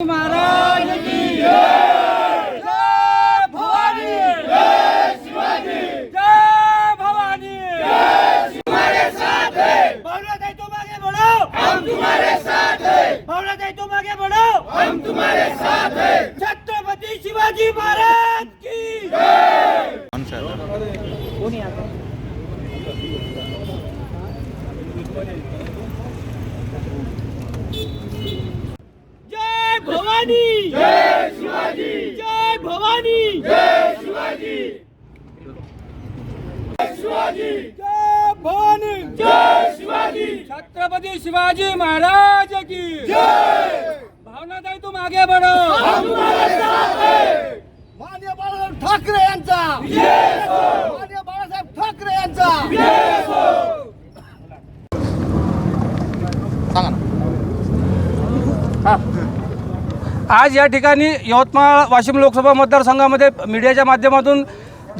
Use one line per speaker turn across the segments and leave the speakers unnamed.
महाराज की जय जय भवानी जय शिवाजी जय भवानी जय तुम्हारे साथ है भावना तुम आगे बढ़ो हम तुम्हारे साथ है भावना तुम आगे बढ़ो हम तुम्हारे साथ है छत्रपति शिवाजी महाराज की जय कौन सा कोणी आता भवानी जय शिवाजी! जय भवानी! जय शिवाजी शिवाजी जय भवानी जय शिवाजी छत्रपति शिवाजी महाराज की जय! भावना ताई तुम्हारे साथ हैं
मान्य बाळासाहेब ठाकरे यांचा! मान्य बाळासाहेब ठाकरे यांचा!
आज या ठिकाणी यवतमाळ वाशिम लोकसभा मतदारसंघामध्ये मीडियाच्या माध्यमातून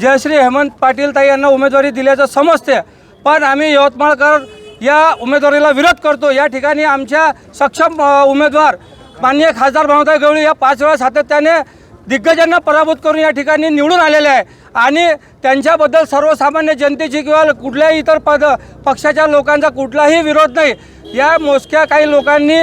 जयश्री हेमंत पाटील ताई यांना उमेदवारी दिल्याचं समजते. पण आम्ही यवतमाळकर या उमेदवारीला विरोध करतो. या ठिकाणी आमच्या सक्षम उमेदवार माननीय खासदार भावताई गवळी या पाच वेळा सातत्याने दिग्गजांना पराभूत करून या ठिकाणी निवडून आलेले आहे. आणि त्यांच्याबद्दल सर्वसामान्य जनतेची किंवा कुठल्याही इतर पद पक्षाच्या लोकांचा कुठलाही विरोध नाही. या मोजक्या काही लोकांनी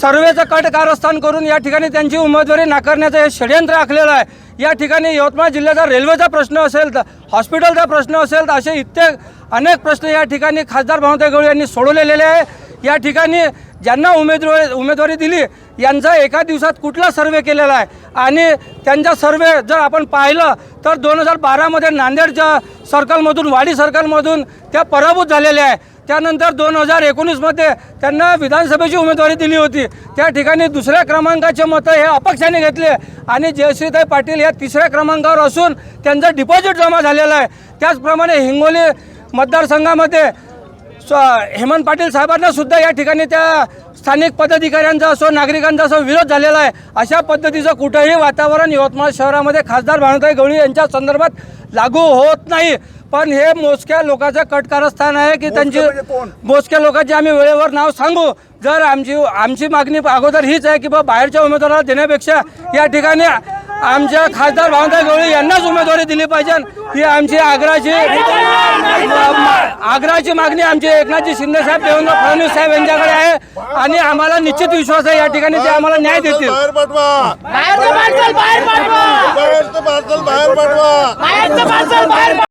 सर्वेचं कट कारस्थान करून या ठिकाणी त्यांची उमेदवारी नाकारण्याचं हे षडयंत्र आखलेलं आहे. या ठिकाणी यवतमाळ जिल्ह्याचा रेल्वेचा प्रश्न असेल तर हॉस्पिटलचा प्रश्न असेल तर असे इत्यादी अनेक प्रश्न या ठिकाणी खासदार भावते गवळी यांनी सोडवलेले आहे. या ठिकाणी ज्यांना उमेदवारी उमेदवारी दिली यांचा एका दिवसात कुठला सर्वे केलेला आहे? आणि त्यांचा सर्वे जर आपण पाहिलं तर दोन हजार बारामध्ये नांदेडच्या सर्कलमधून वाडी सर्कलमधून त्या पराभूत झालेल्या आहे त्यानंतर दोन हजार एकोणीसमध्ये त्यांना विधानसभेची उमेदवारी दिली होती. त्या ठिकाणी दुसऱ्या क्रमांकाचे मतं हे अपक्षाने घेतले. आणि जयश्रीताई पाटील या तिसऱ्या क्रमांकावर असून त्यांचं डिपॉझिट जमा झालेलं आहे. त्याचप्रमाणे हिंगोली मतदारसंघामध्ये स्व हेमंत पाटील साहेबांना सुद्धा या ठिकाणी त्या स्थानिक पदाधिकाऱ्यांचा असो नागरिकांचा असो विरोध झालेला आहे. अशा पद्धतीचं कुठंही वातावरण यवतमाळ शहरामध्ये खासदार भानुताई गवळी यांच्या संदर्भात लागू होत नाही. पण हे मोजक्या लोकांचं कटकारस्थान आहे की त्यांची मोजक्या लोकांची आम्ही वेळेवर नाव सांगू. जर आमची आमची मागणी अगोदर हीच आहे की बा बाहेरच्या उमेदवाराला देण्यापेक्षा या ठिकाणी आमच्या खासदार भावताई गवळी यांनाच उमेदवारी दिली पाहिजे. ही आमची आग्राची आग्राची मागणी आमची एकनाथजी शिंदे साहेब देवेंद्र फडणवीस साहेब यांच्याकडे आहे. आणि आम्हाला निश्चित विश्वास आहे या ठिकाणी ते आम्हाला न्याय देतील.
बाहेर पाठवा.